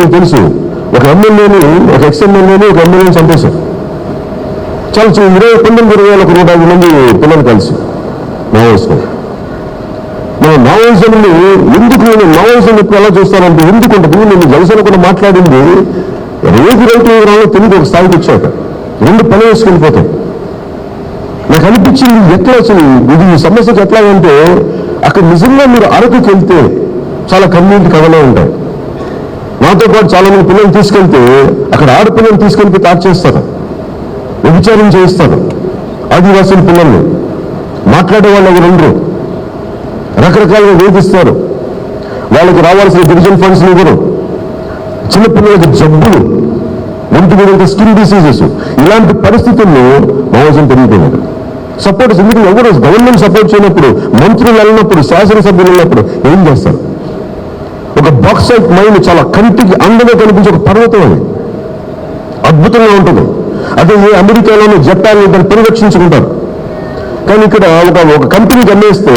మీకు తెలుసు. ఒక ఎమ్మెల్యేని ఒక ఎక్స్ ఎమ్మెల్యేని ఒక ఎమ్మెల్యేని చంపేశారు. చాలా ఇరవై పంతొమ్మిది ఇరవై వేల ఒక నూట యాభై మంది పిల్లలు కలిసి. మావోయిస్టులు మన మావోయిజంని ఎందుకు నేను మావోయిజం ఎక్కువ ఎలా చూస్తానంటే ఎందుకు ఉంటుంది నేను జనసేన కూడా మాట్లాడింది రేపు రైతు వివరాలు తెలుగు ఒక స్థాయికి వచ్చాక. రెండు పని వేసుకెళ్ళిపోతాయి. నాకు అనిపించింది ఎట్లా అసలు ఇది ఈ సమస్యకి ఎట్లా అంటే అక్కడ నిజంగా మీరు అరకుకి వెళ్తే చాలా కమ్యూనిటీ కథలో ఉంటాయి. పాటు చాలా మంది పిల్లలు తీసుకెళ్తే అక్కడ ఆడపిల్లలు తీసుకెళ్తే తాకు చేస్తారు. వ్యభిచారం చేయిస్తారు. ఆదివాసుల పిల్లల్ని. మాట్లాడే వాళ్ళు ఎవరు ఉండరు రకరకాలుగా వేధిస్తారు. వాళ్ళకి రావాల్సిన గిరిజన ఫండ్స్ ఇవ్వరు. చిన్నపిల్లలకి జబ్బులు ఒంటి మీద స్కిన్ డిసీజెస్. ఇలాంటి పరిస్థితుల్లో మావోజం పెరిగిపోయినారు సపోర్ట్ ఎందుకంటే ఎవరు గవర్నమెంట్ సపోర్ట్ చేయనప్పుడు మంత్రులు వెళ్ళినప్పుడు శాసనసభ్యులు వెళ్ళినప్పుడు ఏం చేస్తారు? ఒక బాక్సైట్ మైండ్ చాలా కంటికి అందంగా కనిపించే ఒక పర్వతం అది. అద్భుతంగా ఉంటుంది. అదే ఏ అమెరికాలోని జపాన్ దాన్ని పరిరక్షించుకుంటారు. కానీ ఇక్కడ ఒక ఒక కంపెనీకి అమ్మేస్తే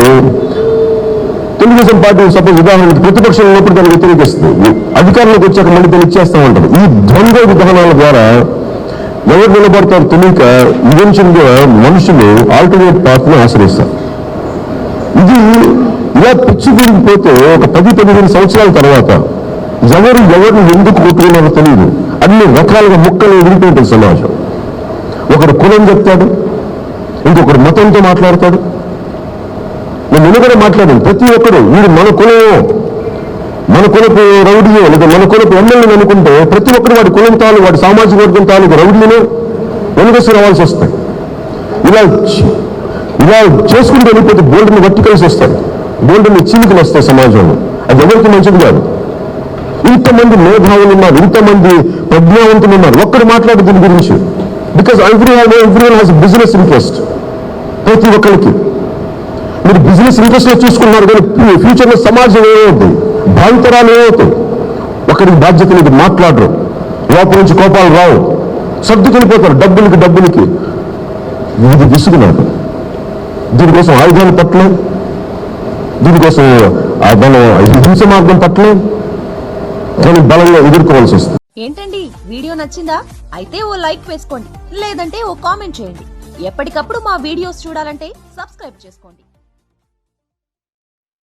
తెలుగుదేశం పార్టీ సపోజ్ ఉదాహరణకి ప్రతిపక్షం ఉన్నప్పుడు దాన్ని వ్యతిరేకిస్తుంది. అధికారంలోకి వచ్చాక మళ్ళీ దాన్ని ఇచ్చేస్తా ఉంటారు ఈ ద్వంద్వ విధానాల ద్వారా ఎవరు నిలబడతారు తెలియక ఈవెన్చువల్గా మనుషులు ఆల్టర్నేట్ పాత్ను ఆశ్రయిస్తారు. ఇది ఇలా పిచ్చి పోతే ఒక పది పదిహేను సంవత్సరాల తర్వాత ఎవరు ఎవరిని ఎందుకు కొట్టుకున్నారో తెలియదు అన్ని రకాలుగా ముక్కలు ఎదిరిపోయింటుంది సమాజం. ఒకరు కులం చెప్తాడు ఇంకొకరు మతంతో మాట్లాడతాడు. నేను నిలబడి మాట్లాడాను. ప్రతి ఒక్కరు వీడు మన కులమో మన కులపు రౌడియో లేదా మన కులపు ఎమ్మెల్యేని అనుకుంటే ప్రతి ఒక్కరు వాడి కులం తాలూ వాడి సామాజిక వర్గం తాలూకు రౌడీనే వెనుకసి రావాల్సి వస్తాయి. ఇలా ఇలా చేసుకుంటూ వెళ్ళిపోతే బోల్డ్ని వర్టికల్స్ వస్తాయి బోల్డ్ని చీలికలు వస్తాయి సమాజంలో. అది ఎవరికి మంచిది కాదు. ఇంతమంది మేధావులు ఉన్నారు ఇంతమంది ప్రజ్ఞావంతులు ఉన్నారు. ఒక్కడు మాట్లాడు దీని గురించి. Because every every one has business interest ప్రతి ఒక్కరికి మీరు బిజినెస్ ఇంట్రెస్ట్లో చూసుకున్నారు కానీ ఫ్యూచర్లో సమాజం ఏమవుతుంది భావితరాలు ఏమవుతాయి? ఒకరికి బాధ్యత లేదు మాట్లాడరు. లోపల నుంచి కోపాలు రావు. సర్దుకెళ్ళిపోతారు డబ్బులకి డబ్బులకి. ఇది విసుగు నాకు. దీనికోసం ఆయుధాలు పట్టలేదు దీనికోసం మనం హింస మార్గం పట్ల కానీ బలంగా ఎదుర్కోవాల్సి వస్తుంది. ఏంటండి? వీడియో నచ్చిందా? అయితే ఓ లైక్ వేసుకోండి. లేదంటే ఓ కామెంట్ చేయండి. ఎప్పటికప్పుడు మా వీడియోస్ చూడాలంటే సబ్స్క్రైబ్ చేసుకోండి.